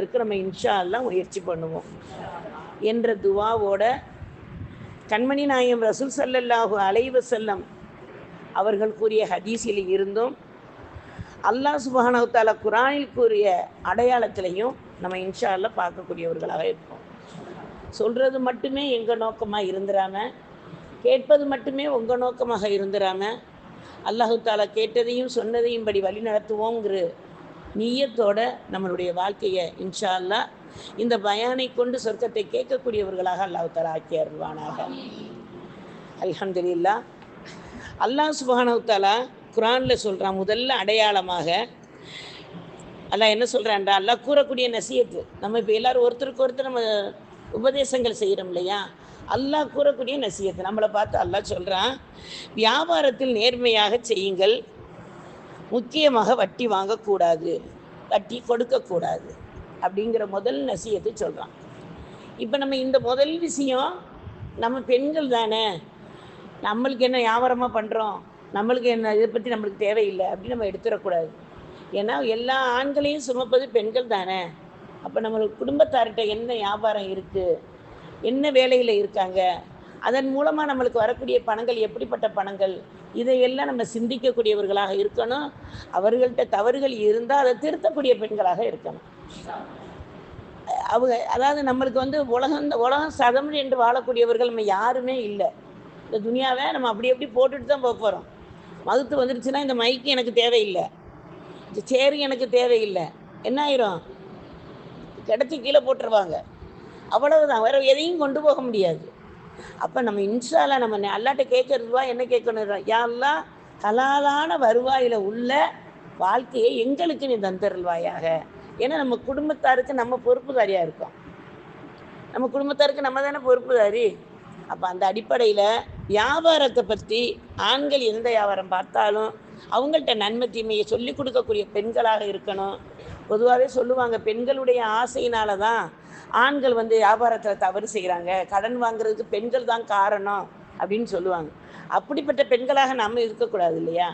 இருக்கு நம்ம இன்ஷா எல்லாம் முயற்சி பண்ணுவோம். என்ற துவாவோட கண்மணி நாயம் ரசூல் சல்லல்லாஹு அலைஹி செல்லம் அவர்கள் கூறிய ஹதீஸில் இருந்தும் அல்லாஹ் சுப்ஹானஹு குரானில் கூறிய அடையாளத்திலையும் நம்ம இன்ஷா அல்லாஹ் பார்க்கக்கூடியவர்களாக இருப்போம். சொல்கிறது மட்டுமே எங்கள் நோக்கமாக இருந்துடாமல் கேட்பது மட்டுமே உங்கள் நோக்கமாக இருந்துடாமல் அல்லாஹு தாலா கேட்டதையும் சொன்னதையும் படி வழி நடத்துவோங்கிற நீயத்தோட நம்மளுடைய வாழ்க்கையை இன்ஷா அல்லா இந்த பயானை கொண்டு சொர்க்கத்தை கேட்கக்கூடியவர்களாக அல்லாஹ் தாலா ஆக்கி அருள்வானாக. அல்ஹம்துலில்லாஹ். அல்லாஹ் சுப்ஹானஹு தஆலா குரானில் சொல்கிறான் முதல்ல அடையாளமாக அல்லாஹ் என்ன சொல்கிறான்டா அல்லாஹ் கூறக்கூடிய நசியத்து நம்ம இப்போ எல்லாரும் ஒருத்தருக்கு ஒருத்தர் நம்ம உபதேசங்கள் செய்கிறோம் இல்லையா? அல்லாஹ் கூறக்கூடிய நசியத்து நம்மளை பார்த்து அல்லாஹ் சொல்கிறான் வியாபாரத்தில் நேர்மையாக செய்யுங்கள் முக்கியமாக வட்டி வாங்கக்கூடாது. கட்டி கொடுக்கக்கூடாது அப்படிங்கிற முதல் நசியத்தை சொல்கிறான் இப்போ நம்ம இந்த முதல் விஷயம் நம்ம பெண்கள் தானே? நம்மளுக்கு என்ன வியாபாரமாக பண்ணுறோம் நம்மளுக்கு என்ன இதை பற்றி நம்மளுக்கு தேவையில்லை அப்படின்னு நம்ம எடுத்துடக்கூடாது. ஏன்னா எல்லா ஆண்களையும் சுமப்பது பெண்கள் தானே? அப்போ நம்மளுக்கு குடும்பத்தார்கிட்ட என்ன வியாபாரம் இருக்குது என்ன வேலையில் இருக்காங்க? அதன் மூலமாக நம்மளுக்கு வரக்கூடிய பணங்கள் எப்படிப்பட்ட பணங்கள்? இதையெல்லாம் நம்ம சிந்திக்கக்கூடியவர்களாக இருக்கணும். அவர்கள்ட்ட தவறுகள் இருந்தால் அதை திருத்தக்கூடிய பெண்களாக இருக்கணும். அவங்க அதாவது நம்மளுக்கு வந்து உலகம் இந்த உலகம் சதம் என்று வாழக்கூடியவர்கள் நம்ம யாருமே இல்லை. இந்த துனியாவை நம்ம அப்படி அப்படி போட்டுட்டு தான் போக போகிறோம் மகுத்து வந்துருச்சுன்னா இந்த மைக்கு எனக்கு தேவையில்லை. இந்த சேரு எனக்கு தேவையில்லை. என்ன ஆயிரும்? கிடச்சி கீழே போட்டுருவாங்க. அவ்வளவுதான். வேறு எதையும் கொண்டு போக முடியாது. அப்போ நம்ம இன்ஷால நம்ம அல்லாட்ட கேட்கறதுவா என்ன கேட்கணும் யாரெல்லாம் ஹலாலான வருவாயில் உள்ள வாழ்க்கையை எங்களுக்கு நீ தந்தருள்வாயாக. ஏன்னா நம்ம குடும்பத்தாருக்கு நம்ம பொறுப்புதாரியாக இருக்கோம். நம்ம குடும்பத்தாருக்கு நம்ம தானே பொறுப்புதாரி? அப்போ அந்த அடிப்படையில் வியாபாரத்தை பற்றி ஆண்கள் எந்த வியாபாரம் பார்த்தாலும் அவங்கள்ட்ட நன்மை தீமையை சொல்லிக் கொடுக்கக்கூடிய பெண்களாக இருக்கணும். பொதுவாகவே சொல்லுவாங்க பெண்களுடைய ஆசையினால தான் ஆண்கள் வந்து வியாபாரத்தில் தவறு செய்கிறாங்க கடன் வாங்குறதுக்கு பெண்கள் தான் காரணம் அப்படின்னு சொல்லுவாங்க. அப்படிப்பட்ட பெண்களாக நாம் இருக்கக்கூடாது இல்லையா?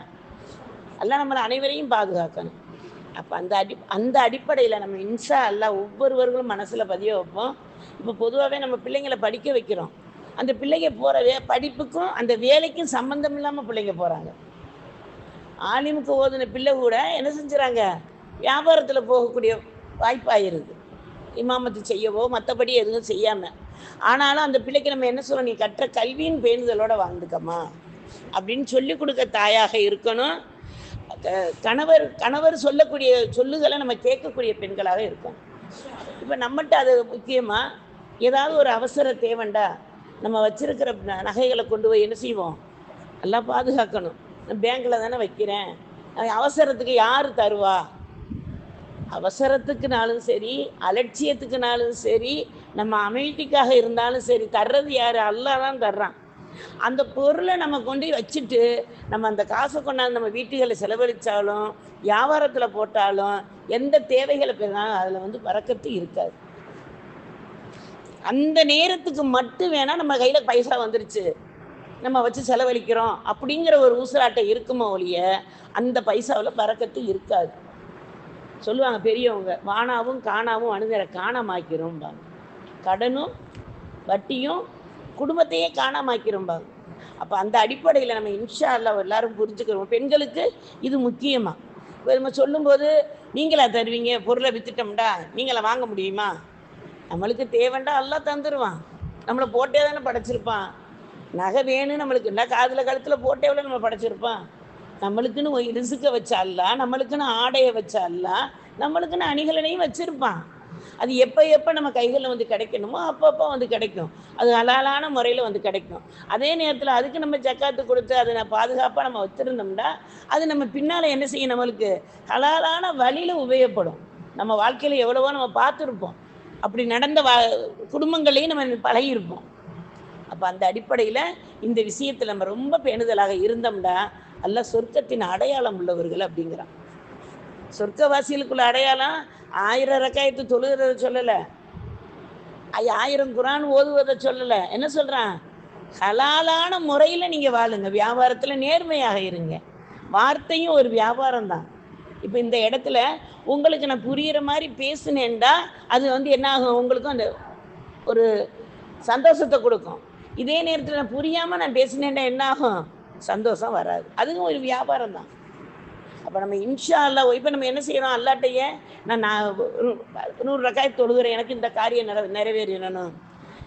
எல்லாம் நம்மளை அனைவரையும் பாதுகாக்கணும். அப்போ அந்த அடி அந்த அடிப்படையில் நம்ம இன்சா அல்ல ஒவ்வொருவர்களும் மனசில் பதிய வைப்போம். இப்போ பொதுவாகவே நம்ம பிள்ளைங்களை படிக்க வைக்கிறோம். அந்த பிள்ளைங்க போகிற வே படிப்புக்கும் அந்த வேலைக்கும் சம்மந்தம் இல்லாமல் பிள்ளைங்க போகிறாங்க ஆலிமுக்கு ஓதுன பிள்ளை கூட என்ன செஞ்சுறாங்க? வியாபாரத்தில் போகக்கூடிய வாய்ப்பாயிருது. இமாமத்து செய்யவோ மற்றபடி எதுவும் செய்யாமல் ஆனாலும் அந்த பிள்ளைக்கு நம்ம என்ன சொல்கிறோம் நீ கற்ற கல்வியின் பேணுதலோடு வாழ்ந்துக்கம்மா. அப்படின்னு சொல்லி கொடுக்க தாயாக இருக்கணும். கணவர் கணவர் சொல்லக்கூடிய சொல்லுதலை நம்ம கேட்கக்கூடிய பெண்களாக இருக்கும். இப்போ நம்மகிட்ட அது முக்கியமாக ஏதாவது ஒரு அவசர தேவைண்டா நம்ம வச்சிருக்கிற நகைகளை கொண்டு போய் என்ன செய்வோம்? நல்லா பாதுகாக்கணும். நான் பேங்க்கில் தானே வைக்கிறேன். அவசரத்துக்கு யார் தருவா? அவசரத்துக்குனாலும் சரி அலட்சியத்துக்குனாலும் சரி நம்ம அமைதிக்காக இருந்தாலும் சரி தர்றது யார்? அல்லா தான் தர்றான். அந்த பொருளை நம்ம கொண்டு வச்சுட்டு நம்ம அந்த காசை கொண்டாந்து நம்ம வீட்டுகளில் செலவழித்தாலும் வியாபாரத்தில் போட்டாலும் எந்த தேவைகளை பெறாலும் அதில் வந்து பறக்கத்து இருக்காது. அந்த நேரத்துக்கு மட்டும் வேணால் நம்ம கையில் பைசா வந்துருச்சு. நம்ம வச்சு செலவழிக்கிறோம் அப்படிங்கிற ஒரு ஊசலாட்டை இருக்குமோ ஒழிய அந்த பைசாவில் பறக்கத்து இருக்காது. சொல்லுவாங்க பெரியவங்க வானாவும் காணாவும் அணுகிற காணாமாக்கிறோம்பாங்க. கடனும் வட்டியும் குடும்பத்தையே காணாமாக்கிறோம்பாங்க. அப்போ அந்த அடிப்படையில் நம்ம இன்ஷா அல்லா எல்லாரும் புரிஞ்சுக்கிறோம். பெண்களுக்கு இது முக்கியமாக இப்போ நம்ம சொல்லும்போது நீங்களா தருவீங்க? பொருளை வித்துட்டோம்டா நீங்களா வாங்க முடியுமா? நம்மளுக்கு தேவைண்டா எல்லாம் தந்துடுவான் நம்மளை போட்டே தானே படைச்சிருப்பான். நகை வேணும் நம்மளுக்கு என்ன காதில் கழுத்தில் போட்டே விட நம்ம படைச்சிருப்பான்? நம்மளுக்குன்னு ஒரு ரிசுக்க வச்சால நம்மளுக்குன்னு ஆடையை வச்சாலா நம்மளுக்குன்னு அணிகலனையும் வச்சுருப்பான். அது எப்போ எப்போ நம்ம கைகளில் வந்து கிடைக்கணுமோ அப்பப்போ வந்து கிடைக்கும். அது அலாலான முறையில் வந்து கிடைக்கும். அதே நேரத்தில் அதுக்கு நம்ம ஜக்காத்து கொடுத்து அதை நான் பாதுகாப்பாக நம்ம வச்சுருந்தோம்னா அது நம்ம பின்னால் என்ன செய்யும் நம்மளுக்கு? ஹலாலான வழியில் உபயோகப்படும். நம்ம வாழ்க்கையில் எவ்வளவோ நம்ம பார்த்துருப்போம். அப்படி நடந்த வா குடும்பங்களையும் நம்ம பழகியிருப்போம். அப்போ அந்த அடிப்படையில் இந்த விஷயத்தில் நம்ம ரொம்ப பேணுதலாக இருந்தோம்னா அல்ல சொர்க்கத்தின் அடையாளம் உள்ளவர்கள் அப்படிங்கிறான். சொர்க்கவாசிகளுக்குள்ள அடையாளம் ஆயிரம் ரக்காயத்து தொழுகிறத சொல்லலை. ஐ- ஆயிரம் குரான் ஓதுவதை சொல்லலை. என்ன சொல்கிறான் ஹலாலான முறையில் நீங்கள் வாழுங்க. வியாபாரத்தில் நேர்மையாக இருங்க. வார்த்தையும் ஒரு வியாபாரம் தான். இப்போ இந்த இடத்துல உங்களுக்கு நான் புரியிற மாதிரி பேசுனேன்டா அது வந்து என்ன ஆகும்? உங்களுக்கும் அந்த ஒரு சந்தோஷத்தை கொடுக்கும். இதே நேரத்தில் நான் புரியாமல் நான் பேசினேன்னா என்ன ஆகும்? சந்தோஷம் வராது. அதுவும் ஒரு வியாபாரம் தான். அப்போ நம்ம இன்ஷா அல்லா இப்போ நம்ம என்ன செய்யணும் அல்லாட்டையே நான் நான் நூறு ரக்காய் தொழுகிறேன். எனக்கு இந்த காரியம் நிற நிறைவேறணும்.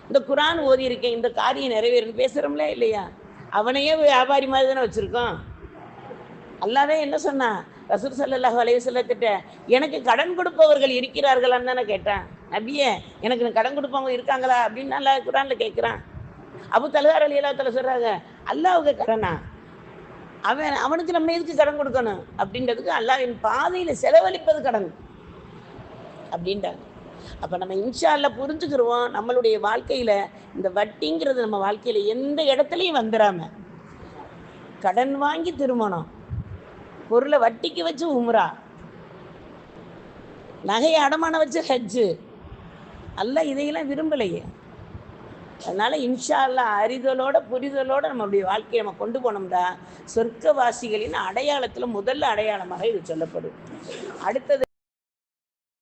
இந்த குரான் ஓதி இருக்கேன் இந்த காரியம் நிறைவேறணும். பேசுகிறோம்ல இல்லையா? அவனையே வியாபாரி மாதிரி தானே வச்சுருக்கோம். அல்லாதே என்ன சொன்னான் ரசூல் சல்லாஹ் அலைஹி வஸல்லத்திட்ட எனக்கு கடன் கொடுப்பவர்கள் இருக்கிறார்களான்னு தானே கேட்டேன். நபியே எனக்கு கடன் கொடுப்பவங்க இருக்காங்களா? அப்படின்னு நல்லா குரானில் கேட்குறான் அபு தலகார் அலி அல்லா சொல்றாங்க அல்லாவுக்கு கடனா? அவன் அவனுக்கு நம்ம எதுக்கு கடன் கொடுக்கணும்? அப்படின்றதுக்கு அல்லாவின் பாதையில செலவழிப்பது கடன். அப்படின்றாங்க. அப்ப நம்ம இன்ஷால்ல புரிஞ்சுக்கிறோம் புரிஞ்சுக்கிருவோம் நம்மளுடைய வாழ்க்கையில இந்த வட்டிங்கிறது நம்ம வாழ்க்கையில எந்த இடத்துலையும் வந்துடாம கடன் வாங்கி திருமணம் பொருளை வட்டிக்கு வச்சு உம்ரா நகையை அடமானம் வச்சு ஹஜ்ஜு. அல்ல இதையெல்லாம் விரும்பலையே. அதனால இன்ஷா அல்லாஹ் அறிதலோட புரிதலோட நம்மளுடைய வாழ்க்கையை நம்ம கொண்டு போனோம்டா சொர்க்கவாசிகளின் அடையாளத்துல முதல்ல அடையாளமாக இது சொல்லப்படும் அடுத்தது